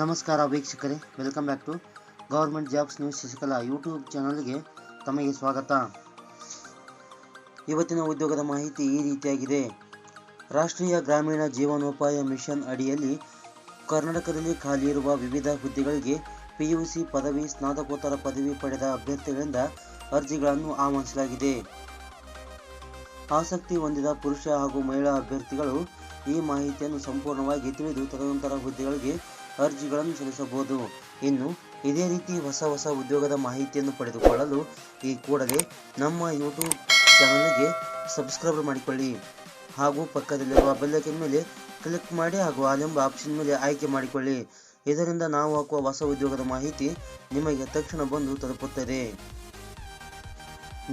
ನಮಸ್ಕಾರ ವೀಕ್ಷಕರೇ, welcome back to government jobs news Shashikala YouTube ಚಾನಲ್ಗೆ ತಮಗೆ ಸ್ವಾಗತ. ಇವತ್ತಿನ ಉದ್ಯೋಗದ ಮಾಹಿತಿ ಈ ರೀತಿಯಾಗಿದೆ. ರಾಷ್ಟ್ರೀಯ ಗ್ರಾಮೀಣ ಜೀವನೋಪಾಯ ಮಿಷನ್ ಅಡಿಯಲ್ಲಿ ಕರ್ನಾಟಕದಲ್ಲಿ ಖಾಲಿ ಇರುವ ವಿವಿಧ ಹುದ್ದೆಗಳಿಗೆ ಪಿಯುಸಿ ಪದವಿ, ಸ್ನಾತಕೋತ್ತರ ಪದವಿ ಪಡೆದ ಅಭ್ಯರ್ಥಿಗಳಿಂದ ಅರ್ಜಿಗಳನ್ನು ಆಹ್ವಾನಿಸಲಾಗಿದೆ ಆಸಕ್ತಿ ಹೊಂದಿದ ಪುರುಷ ಹಾಗೂ ಮಹಿಳಾ ಅಭ್ಯರ್ಥಿಗಳು ಈ ಮಾಹಿತಿಯನ್ನು ಸಂಪೂರ್ಣವಾಗಿ ತಿಳಿದು ತದನಂತರ ಹುದ್ದೆಗಳಿಗೆ ಅರ್ಜಿಗಳನ್ನು ಸಲ್ಲಿಸಬಹುದು. ಇನ್ನು ಇದೇ ರೀತಿ ಹೊಸ ಹೊಸ ಉದ್ಯೋಗದ ಮಾಹಿತಿಯನ್ನು ಪಡೆದುಕೊಳ್ಳಲು ಈ ಕೂಡಲೇ ನಮ್ಮ ಯೂಟ್ಯೂಬ್ ಚಾನಲ್ಗೆ ಸಬ್ಸ್ಕ್ರೈಬ್ ಮಾಡಿಕೊಳ್ಳಿ. ಹಾಗೂ ಪಕ್ಕದಲ್ಲಿರುವ ಬೆಲ್ಲೈಕನ್ ಮೇಲೆ ಕ್ಲಿಕ್ ಮಾಡಿ ಹಾಗೂ ಆಲೆಂಬ ಆಪ್ಷನ್ ಮೇಲೆ ಆಯ್ಕೆ ಮಾಡಿಕೊಳ್ಳಿ. ಇದರಿಂದ ನಾವು ಹಾಕುವ ಹೊಸ ಉದ್ಯೋಗದ ಮಾಹಿತಿ ನಿಮಗೆ ತಕ್ಷಣ ಬಂದು ತಲುಪುತ್ತದೆ.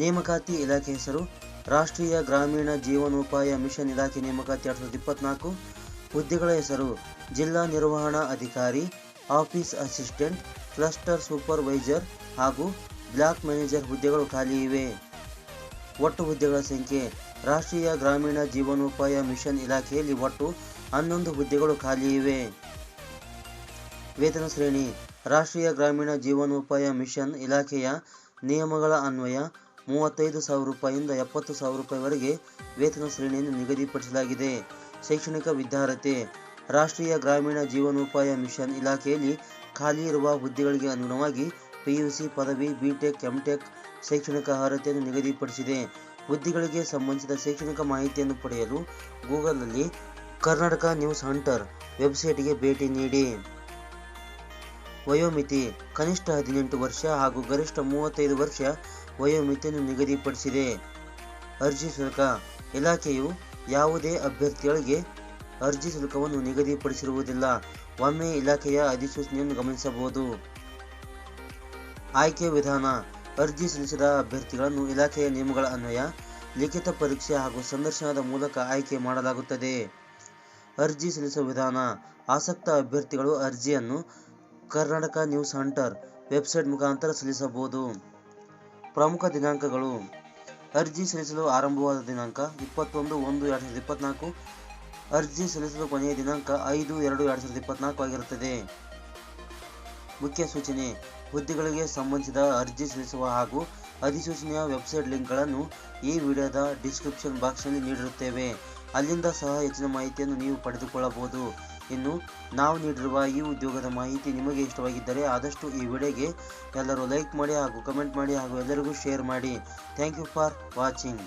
ನೇಮಕಾತಿ ಇಲಾಖೆ ಹೆಸರು ರಾಷ್ಟ್ರೀಯ ಗ್ರಾಮೀಣ ಜೀವನೋಪಾಯ ಮಿಷನ್ ಇಲಾಖೆ ನೇಮಕಾತಿ ಎರಡು ಸಾವಿರದ ಇಪ್ಪತ್ನಾಲ್ಕು ಹುದ್ದೆಗಳ ಹೆಸರು. ಜಿಲ್ಲಾ ನಿರ್ವಹಣಾ ಅಧಿಕಾರಿ, ಆಫೀಸ್ ಅಸಿಸ್ಟೆಂಟ್, ಕ್ಲಸ್ಟರ್ ಸೂಪರ್ವೈಸರ್ ಹಾಗೂ ಬ್ಲಾಕ್ ಮ್ಯಾನೇಜರ್ ಹುದ್ದೆಗಳು ಖಾಲಿ ಇವೆ. ಒಟ್ಟು ಹುದ್ದೆಗಳ ಸಂಖ್ಯೆ. ರಾಷ್ಟ್ರೀಯ ಗ್ರಾಮೀಣ ಜೀವನೋಪಾಯ ಮಿಷನ್ ಇಲಾಖೆಯಲ್ಲಿ ಒಟ್ಟು ಹನ್ನೊಂದು ಹುದ್ದೆಗಳು ಖಾಲಿ ಇವೆ. ವೇತನ ಶ್ರೇಣಿ. ರಾಷ್ಟ್ರೀಯ ಗ್ರಾಮೀಣ ಜೀವನೋಪಾಯ ಮಿಷನ್ ಇಲಾಖೆಯ ನಿಯಮಗಳ ಅನ್ವಯ ಮೂವತ್ತೈದು ಸಾವಿರ ರೂಪಾಯಿಯಿಂದ ಎಪ್ಪತ್ತು ಸಾವಿರ ರೂಪಾಯಿವರೆಗೆ ವೇತನ ಶ್ರೇಣಿಯನ್ನು ನಿಗದಿಪಡಿಸಲಾಗಿದೆ. ಶೈಕ್ಷಣಿಕ ವಿದ್ಯಾರ್ಹತೆ, ರಾಷ್ಟ್ರೀಯ ಗ್ರಾಮೀಣ ಜೀವನೋಪಾಯ ಮಿಷನ್ ಇಲಾಖೆಯಲ್ಲಿ ಖಾಲಿ ಇರುವ ಹುದ್ದೆಗಳಿಗೆ ಅನುಗುಣವಾಗಿ ಪಿಯುಸಿ ಪದವಿ ಬಿಟೆಕ್ ಎಂಟೆಕ್ ಶೈಕ್ಷಣಿಕ ಅರ್ಹತೆಯನ್ನು ನಿಗದಿಪಡಿಸಿದೆ. ಹುದ್ದೆಗಳಿಗೆ ಸಂಬಂಧಿಸಿದ ಶೈಕ್ಷಣಿಕ ಮಾಹಿತಿಯನ್ನು ಪಡೆಯಲು ಗೂಗಲ್ನಲ್ಲಿ ಕರ್ನಾಟಕ ನ್ಯೂಸ್ ಹಂಟರ್ ವೆಬ್ಸೈಟ್ಗೆ ಭೇಟಿ ನೀಡಿ. ವಯೋಮಿತಿ, ಕನಿಷ್ಠ ಹದಿನೆಂಟು ವರ್ಷ ಹಾಗೂ ಗರಿಷ್ಠ ಮೂವತ್ತೈದು ವರ್ಷ ವಯೋಮಿತಿಯನ್ನು ನಿಗದಿಪಡಿಸಿದೆ. ಅರ್ಜಿ ಶುಲ್ಕ ಇಲಾಖೆಯು ಯಾವುದೇ ಅಭ್ಯರ್ಥಿಗಳಿಗೆ ಅರ್ಜಿ ಶುಲ್ಕವನ್ನು ನಿಗದಿಪಡಿಸಿರುವುದಿಲ್ಲ. ಒಮ್ಮೆ ಇಲಾಖೆಯ ಅಧಿಸೂಚನೆಯನ್ನು ಗಮನಿಸಬಹುದು. ಆಯ್ಕೆ ವಿಧಾನ. ಅರ್ಜಿ ಸಲ್ಲಿಸಿದ ಅಭ್ಯರ್ಥಿಗಳನ್ನು ಇಲಾಖೆಯ ನಿಯಮಗಳ ಅನ್ವಯ, ಲಿಖಿತ ಪರೀಕ್ಷೆ ಹಾಗೂ ಸಂದರ್ಶನದ ಮೂಲಕ ಆಯ್ಕೆ ಮಾಡಲಾಗುತ್ತದೆ. ಅರ್ಜಿ ಸಲ್ಲಿಸುವ ವಿಧಾನ. ಆಸಕ್ತ ಅಭ್ಯರ್ಥಿಗಳು ಅರ್ಜಿಯನ್ನು ಕರ್ನಾಟಕ ನ್ಯೂಸ್ ಹಂಟರ್ ವೆಬ್ಸೈಟ್ ಮುಖಾಂತರ ಸಲ್ಲಿಸಬಹುದು. ಪ್ರಮುಖ ದಿನಾಂಕಗಳು. ಅರ್ಜಿ ಸಲ್ಲಿಸಲು ಆರಂಭವಾದ ದಿನಾಂಕ ಇಪ್ಪತ್ತೊಂದು ಒಂದು ಎರಡು ಸಾವಿರದ ಇಪ್ಪತ್ನಾಲ್ಕು. ಅರ್ಜಿ ಸಲ್ಲಿಸಲು ಕೊನೆಯ ದಿನಾಂಕ ಐದು ಎರಡು ಎರಡು ಸಾವಿರದ ಇಪ್ಪತ್ನಾಲ್ಕು ಆಗಿರುತ್ತದೆ. ಮುಖ್ಯ ಸೂಚನೆ. ಹುದ್ದೆಗಳಿಗೆ ಸಂಬಂಧಿಸಿದ ಅರ್ಜಿ ಸಲ್ಲಿಸುವ ಹಾಗೂ ಅಧಿಸೂಚನೆಯ ವೆಬ್ಸೈಟ್ ಲಿಂಕ್ಗಳನ್ನು ಈ ವಿಡಿಯೋದ ಡಿಸ್ಕ್ರಿಪ್ಷನ್ ಬಾಕ್ಸ್ನಲ್ಲಿ ನೀಡಿರುತ್ತೇವೆ. ಅಲ್ಲಿಂದ ಸಹ ಹೆಚ್ಚಿನ ಮಾಹಿತಿಯನ್ನು ನೀವು ಪಡೆದುಕೊಳ್ಳಬಹುದು. ಇನ್ನು ನಾವು ನೀಡಿರುವ ಈ ಉದ್ಯೋಗದ ಮಾಹಿತಿ ನಿಮಗೆ ಇಷ್ಟವಾಗಿದ್ದರೆ ಆದಷ್ಟು ಈ ವಿಡಿಯೋಗೆ ಎಲ್ಲರೂ ಲೈಕ್ ಮಾಡಿ ಹಾಗೂ ಕಮೆಂಟ್ ಮಾಡಿ ಹಾಗೂ ಎಲ್ಲರಿಗೂ ಶೇರ್ ಮಾಡಿ. Thank you for watching.